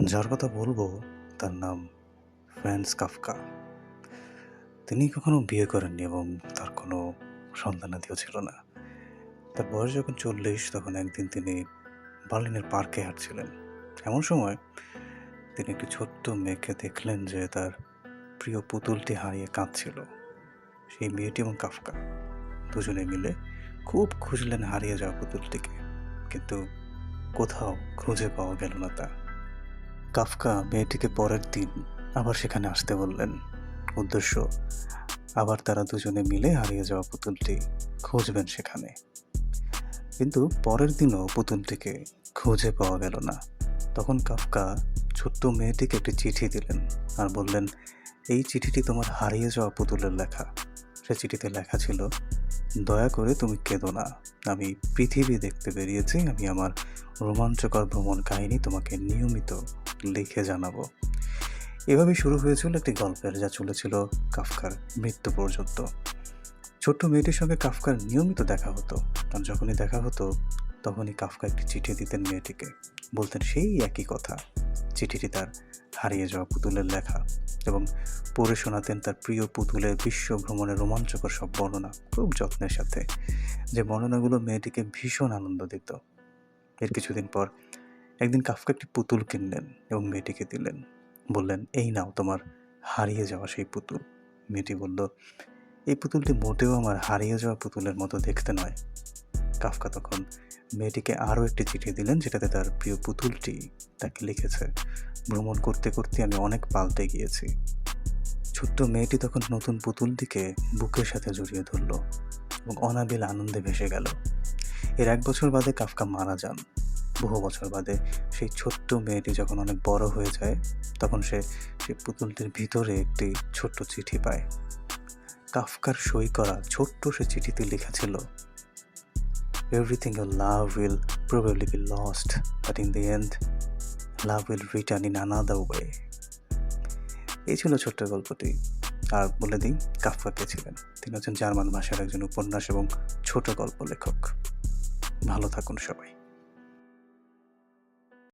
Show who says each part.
Speaker 1: যার কথা বলব, তার নাম ফ্রান্স কাফকা। তিনি কখনো বিয়ে করেননি এবং তার কোনো সন্তানাদিও ছিল না। তার বয়স যখন চল্লিশ, তখন একদিন তিনি বার্লিনের পার্কে হাঁটছিলেন। এমন সময় তিনি একটি ছোট্ট মেয়েকে দেখলেন যে তার প্রিয় পুতুলটি হারিয়ে কাঁদছিল। সেই মেয়েটি এবং কাফকা দুজনে মিলে খুব খুঁজলেন হারিয়ে যাওয়া পুতুলটিকে। কিন্তু কোথাও খুঁজে পাওয়া গেল না তা। কাফকা মেয়েটিকে পরের দিন আবার সেখানে আসতে বললেন। উদ্দেশ্য, আবার তারা দুজনে মিলে হারিয়ে যাওয়া পুতুলটি খুঁজবেন সেখানে। কিন্তু পরের দিনও পুতুলটিকে খুঁজে পাওয়া গেল না। তখন কাফকা ছোট্ট মেয়েটিকে একটি চিঠি দিলেন আর বললেন, এই চিঠিটি তোমার হারিয়ে যাওয়া পুতুলের লেখা। সে চিঠিতে লেখা ছিল, দয়া করে তুমি কেঁদো না। আমি পৃথিবী দেখতে বেরিয়েছি, আমি আমার রোমাঞ্চকর ভ্রমণ কাহিনী তোমাকে নিয়মিত লিখে জানাব। এভাবেই শুরু হয়েছিল একটি গল্পের, যা চলেছিল কাফকার মৃত্যু পর্যন্ত। ছোট্ট মেয়েটির সঙ্গে কাফকার নিয়মিত দেখা হতো। আর যখনই দেখা হতো, তখনই কাফকা একটি চিঠি দিতেন মেয়েটিকে। বলতেন সেই একই কথা। চিঠিটি তার হারিয়ে যাওয়া পুতুলের লেখা। এবং পড়ে শোনাতেন তার প্রিয় পুতুলের বিশ্ব ভ্রমণের রোমাঞ্চকর সব বর্ণনা খুব যত্নের সাথে। যে বর্ণনাগুলো মেয়েটিকে ভীষণ আনন্দ দিত। এর কিছুদিন পর একদিন কাফকা একটি পুতুল কিনলেন এবং মেয়েটিকে দিলেন। বললেন, এই নাও, তোমার হারিয়ে যাওয়া সেই পুতুল। মেয়েটি বলল, এই পুতুলটি মোটেও আমার হারিয়ে যাওয়া পুতুলের মতো দেখতে নয়। কাফকা তখন মেয়েটিকে আরও একটি চিঠি দিলেন, যেটাতে তার প্রিয় পুতুলটি তাকে লিখেছে। ভ্রমণ করতে করতে আমি অনেক পাল্টে গিয়েছি। ছোট্ট মেয়েটি তখন নতুন পুতুলটিকে বুকের সাথে জড়িয়ে ধরল এবং অনাবিল আনন্দে ভেসে গেল। এর এক বছর বাদে কাফকা মারা যান। বহু বছর বাদে সেই ছোট্ট মেয়েটি যখন অনেক বড় হয়ে যায়, তখন সে সেই পুতুলটির ভিতরে একটি ছোট্ট চিঠি পায়। কাফকার সই করা ছোট্ট সে চিঠিতে লেখা ছিল everything your love will probably be lost but in the end love will return in another way এই ছিল ছোট্ট গল্পটি। আর বলে দিই কাফকাকে ছিলেন। তিনি হচ্ছেন জার্মান ভাষার একজন উপন্যাস এবং ছোট গল্প লেখক। ভালো থাকুন সবাই।